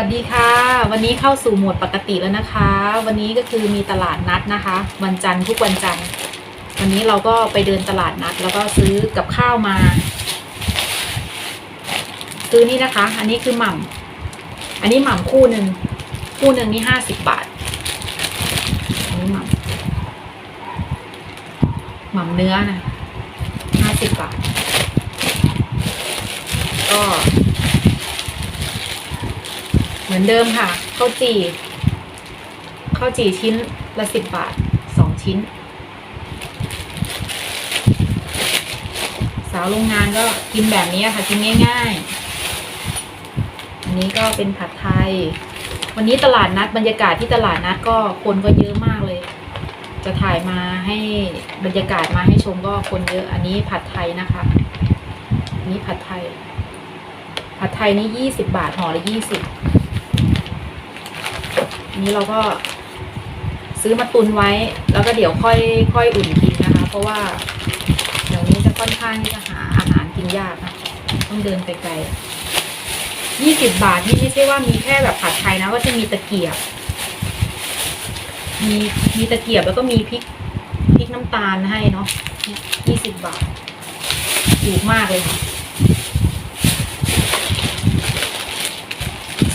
สวัสดีค่ะ วันนี้เข้าสู่โหมดปกติแล้วนะคะ วันนี้ก็คือมีตลาดนัดนะคะ วันจันทร์ทุกวันจันทร์วันนี้เราก็ไปเดินตลาดนัด แล้วก็ซื้อกับข้าวมา ซื้อนี่นะคะ อันนี้คือหม่ำอันนี้หม่ำคู่หนึ่งคู่หนึ่งนี่ห้าสิบบาทอันนี้หม่ำหม่ำเนื้อนะห้าสิบบาท ก็ เหมือนเดิมค่ะข้าวจี่ข้าวจี่ชิ้นละสิบบาทสองชิ้น สาวโรงงานก็กินแบบนี้ค่ะ กินง่ายๆ อันนี้ก็เป็นผัดไทย วันนี้ตลาดนัดบรรยากาศที่ตลาดนัดก็คนก็เยอะมากเลย จะถ่ายมาให้บรรยากาศมาให้ชมก็คนเยอะ อันนี้ผัดไทยนะคะ อันนี้ผัดไทยผัดไทยนี่ยี่สิบบาทห่อละยี่สิบ นนี้เราก็ซื้อมาตุนไว้ แล้วก็เดี๋ยวค่อยค่อยอุ่นกินนะคะ เพราะว่าเดี๋ยวนี้จะค่อนข้างที่จะหาอาหารกินยากนะต้องเดินไปไกลยี่สิบบาทนี่ไม่ใช่ว่ามีแค่แบบผัดไทยนะก็จะมีตะเกียบ มีมีตะเกียบแล้วก็มีพริกพริกน้ำตาลให้เนาะยี่สิบบาทถูกมากเลยค่ะ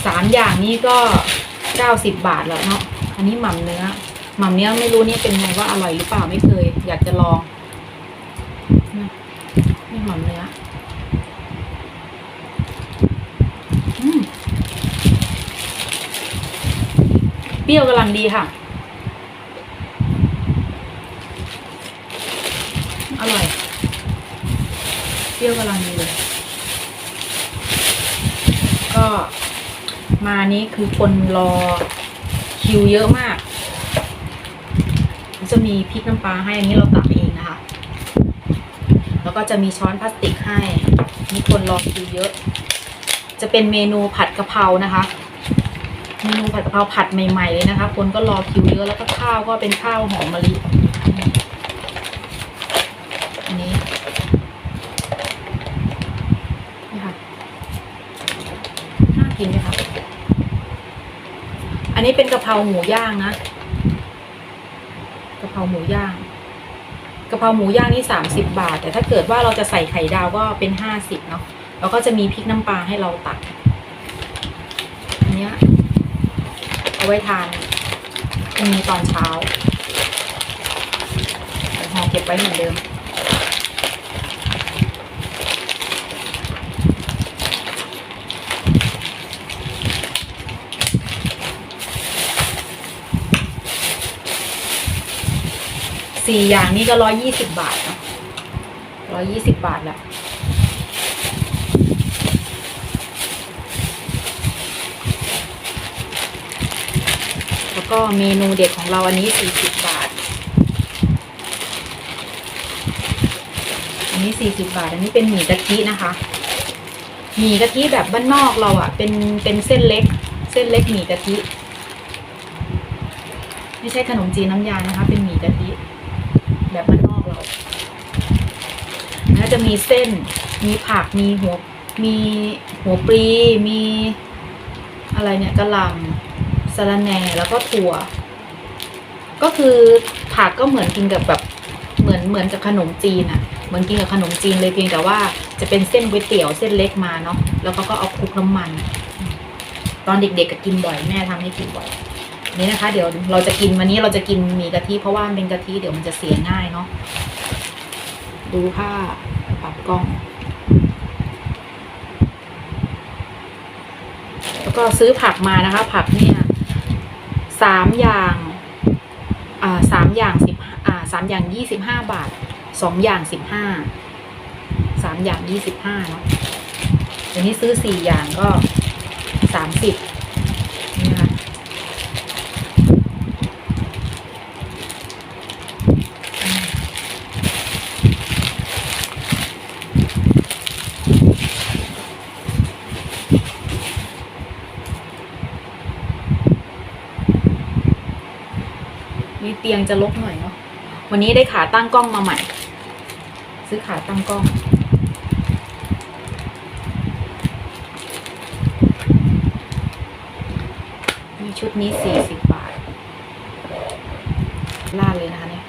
สามอย่างนี้ก็ เก้าสิบบาทแล้วเนาะอันนี้หม่ำเนื้อหม่ำเนื้อไม่รู้นี่เป็นไงว่าอร่อยหรือเปล่าไม่เคย อยากจะลองนี่หม่ำเนื้อเปรี้ยวกำลังดีค่ะ อร่อย เปรี้ยวกำลังดีเลย ก็ มานี้คือคนรอคิวเยอะมาก จะมีพริกน้ำปลาให้ อันนี้เราตักเองนะคะ แล้วก็จะมีช้อนพลาสติกให้ มีคนรอคิวเยอะ จะเป็นเมนูผัดกะเพรานะคะ เมนูผัดกะเพราผัดใหม่ๆเลยนะคะ คนก็รอคิวเยอะ แล้วก็ข้าวก็เป็นข้าวหอมมะลิ อันนี้นี่ค่ะ น่ากินไหมคะ อั นี้เป็นกะเพราหมูย่างนะกะเพราหมูย่างกะเพราหมูย่างนี่สามสิบบาท แต่ถ้าเกิดว่าเราจะใส่ไข่ดาวก็เป็นห้าสิบเนาะแล้วก็จะมีพริกน้ำปลาให้เราตักอันเนี้ยเอาไว้ทานพรุ่งนี้ตอนเช้าเดี๋ยวห่อเก็บไว้เหมือนเดิม สี่อย่างนี้ก็ร้อยยี่สิบบาทนะร้อยยี่สิบบาทแหละแล้วก็เมนูเด็ดของเราอันนี้สี่สิบบาท อันนี้สี่สิบบาท อันนี้เป็นหมี่กะทินะคะ หมี่กะทิแบบบ้านนอกเราอะ่ะ เป็นเป็นเส้นเล็ก เส้นเล็กหมี่กะทิ ไม่ใช่ขนมจีนน้ำยานะคะ เป็นหมี่กะทิ แบบบ้านนอกเราแล้ว จะมีเส้น มีผัก มีหัว มีหัวปลี มีอะไรเนี่ยกระหล่ำสะระแหน่แล้วก็ถั่ว ก็คือผักก็เหมือนกินกับแบบเหมือนเหมือนกับขนมจีนอะเหมือนกินกับขนมจีนเลยเพียงแต่ว่าจะเป็นเส้นก๋วยเตี๋ยวเส้นเล็กมาเนาะแล้วเขาก็เอาคลุกน้ำมัน ตอนเด็กๆก็กินบ่อยแม่ทำให้กินบ่อยนี่นะคะ เดี๋ยวเราจะกินวันนี้เราจะกินมีกะทิเพราะว่าเป็นกะทิเดี๋ยวมันจะเสียง่ายเนาะดูค่ะ ปรับกล้อง แล้วก็ซื้อผักมานะคะ ผักเนี่ยสามอย่างอ่าสามอย่างสิบอ่าสามอย่างยี่สิบห้าบาทสองอย่างสิบห้าสามอย่างยี่สิบห้าเนาะเดี๋ยวนี้ซื้อสี่อย่างก็สามสิบนี่นะคะ เตียงจะลกหน่อยเนาะวันนี้ได้ขาตั้งกล้องมาใหม่ ซื้อขาตั้งกล้องนนี้สี่สิบบาทราดเลยนะคะเนี่ย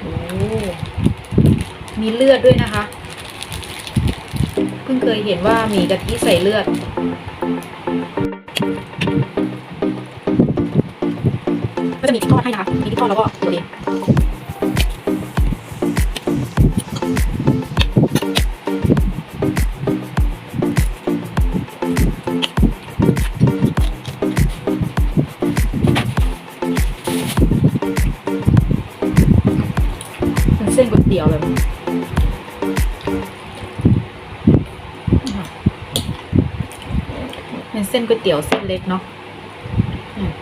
โอ้มีเลือดด้วยนะคะ พิ่งเคยเห็นว่าหมีกะทิใส่เลือด ก็จะมีพริกทอดให้นะคะ มีพริกทอดแล้วก็ตัวเองเป็นเส้นก๋วยเตี๋ยวเลย เป็นเส้นก๋วยเตี๋ยวเส้นเล็กเนาะอืม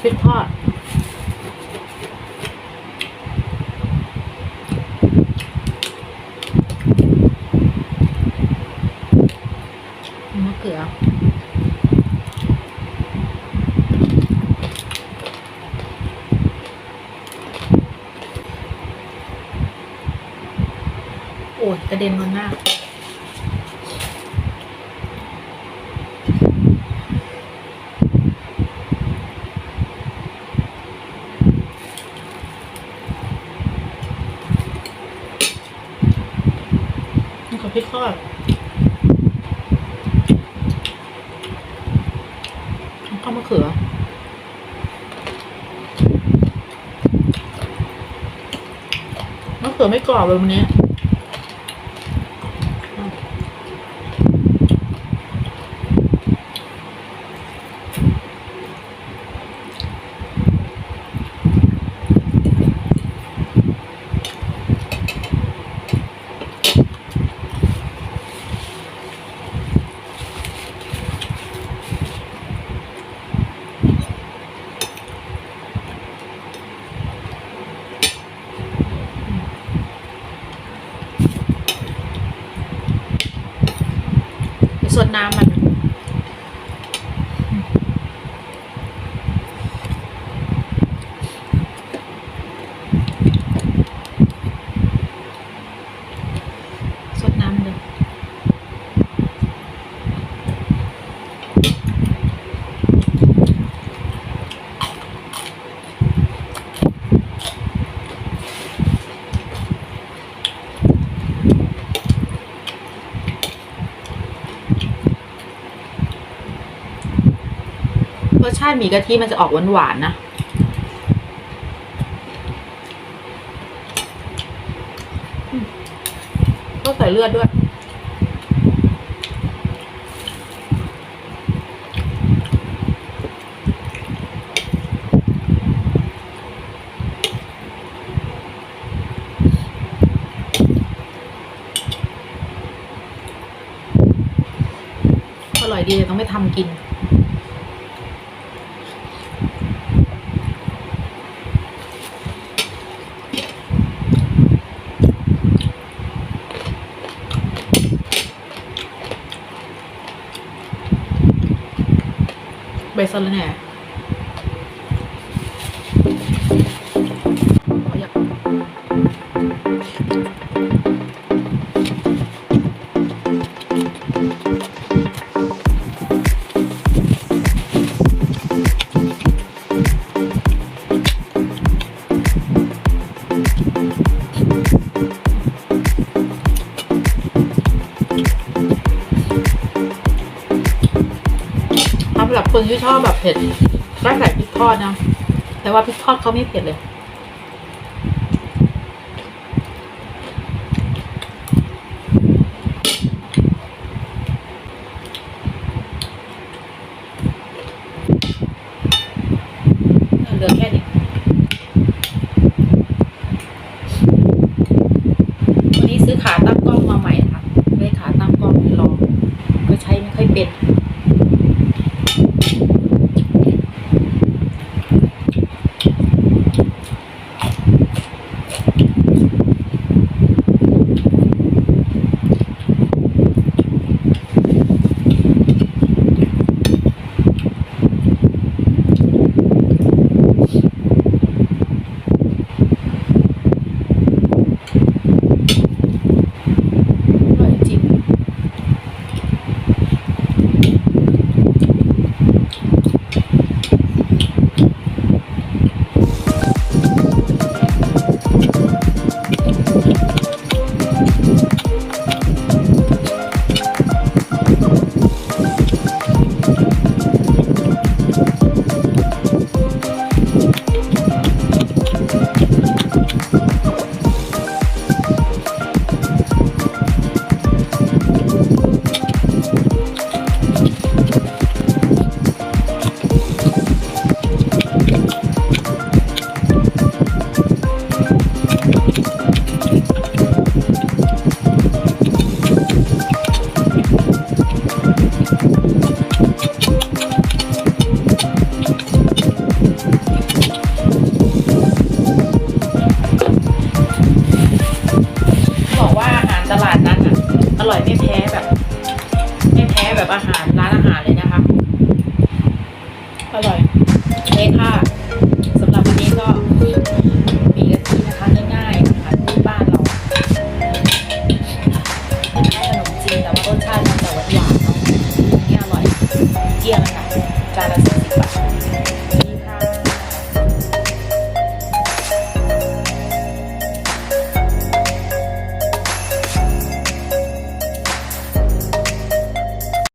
พริกทอด มะเขือ้ยกระเด็นมันมาก นี่กับพริกทอดข้าวมะเขือมะเขือไม่กรอบเลยวันนี้ สดน้ำมัน สดน้ำเลย ร สชาติหมี่กะทิมันจะออกหวานๆนะอืมก็ใส่เลือดด้วยอร่อยดีแต่ต้องไม่ทำกิน ใคนที่ชอบแบบเผ็ดก็ใส่พริกทอดนะ แต่ว่าพริกทอดเขาไม่เผ็ดเลย